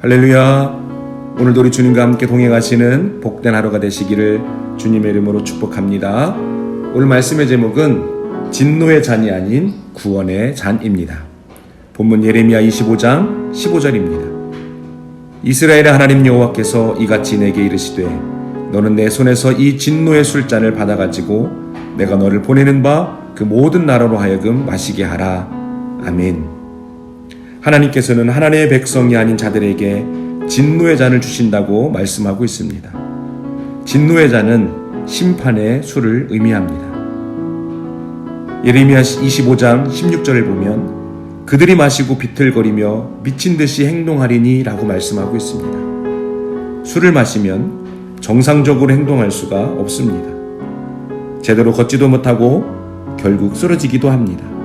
할렐루야. 오늘도 우리 주님과 함께 동행하시는 복된 하루가 되시기를 주님의 이름으로 축복합니다. 오늘 말씀의 제목은 진노의 잔이 아닌 구원의 잔입니다. 본문 예레미야 25장 15절입니다. 이스라엘의 하나님 여호와께서 이같이 내게 이르시되 너는 내 손에서 이 진노의 술잔을 받아 가지고 내가 너를 보내는 바 그 모든 나라로 하여금 마시게 하라. 아멘. 하나님께서는 하나님의 백성이 아닌 자들에게 진노의 잔을 주신다고 말씀하고 있습니다. 진노의 잔은 심판의 술을 의미합니다. 예레미야 25장 16절을 보면 그들이 마시고 비틀거리며 미친 듯이 행동하리니라고 말씀하고 있습니다. 술을 마시면 정상적으로 행동할 수가 없습니다. 제대로 걷지도 못하고 결국 쓰러지기도 합니다.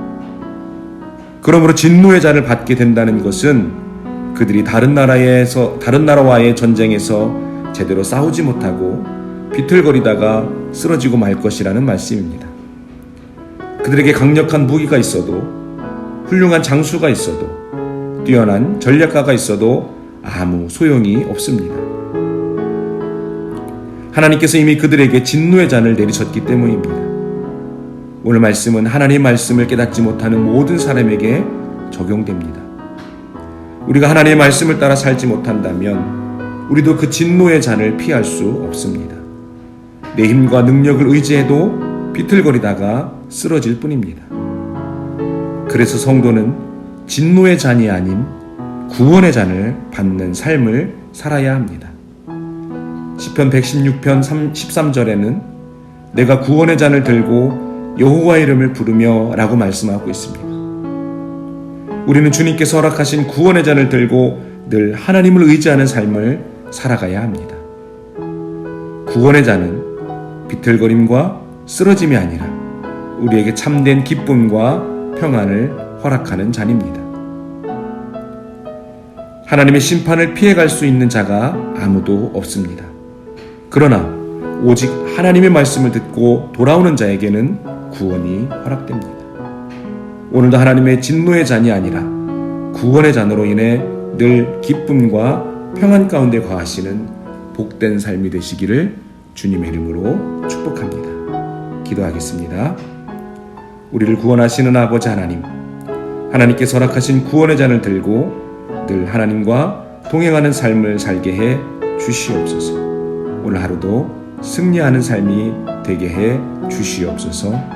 그러므로 진노의 잔을 받게 된다는 것은 그들이 다른 나라에서 다른 나라와의 전쟁에서 제대로 싸우지 못하고 비틀거리다가 쓰러지고 말 것이라는 말씀입니다. 그들에게 강력한 무기가 있어도 훌륭한 장수가 있어도 뛰어난 전략가가 있어도 아무 소용이 없습니다. 하나님께서 이미 그들에게 진노의 잔을 내리셨기 때문입니다. 오늘 말씀은 하나님의 말씀을 깨닫지 못하는 모든 사람에게 적용됩니다. 우리가 하나님의 말씀을 따라 살지 못한다면 우리도 그 진노의 잔을 피할 수 없습니다. 내 힘과 능력을 의지해도 비틀거리다가 쓰러질 뿐입니다. 그래서 성도는 진노의 잔이 아닌 구원의 잔을 받는 삶을 살아야 합니다. 시편 116편 13절에는 내가 구원의 잔을 들고 여호와 이름을 부르며라고 말씀하고 있습니다. 우리는 주님께서 허락하신 구원의 잔을 들고 늘 하나님을 의지하는 삶을 살아가야 합니다. 구원의 잔은 비틀거림과 쓰러짐이 아니라 우리에게 참된 기쁨과 평안을 허락하는 잔입니다. 하나님의 심판을 피해갈 수 있는 자가 아무도 없습니다. 그러나 오직 하나님의 말씀을 듣고 돌아오는 자에게는 구원이 허락됩니다. 오늘도 하나님의 진노의 잔이 아니라 구원의 잔으로 인해 늘 기쁨과 평안 가운데 거하시는 복된 삶이 되시기를 주님의 이름으로 축복합니다. 기도하겠습니다. 우리를 구원하시는 아버지 하나님, 하나님께서 허락하신 구원의 잔을 들고 늘 하나님과 동행하는 삶을 살게 해 주시옵소서. 오늘 하루도 승리하는 삶이 되게 해 주시옵소서.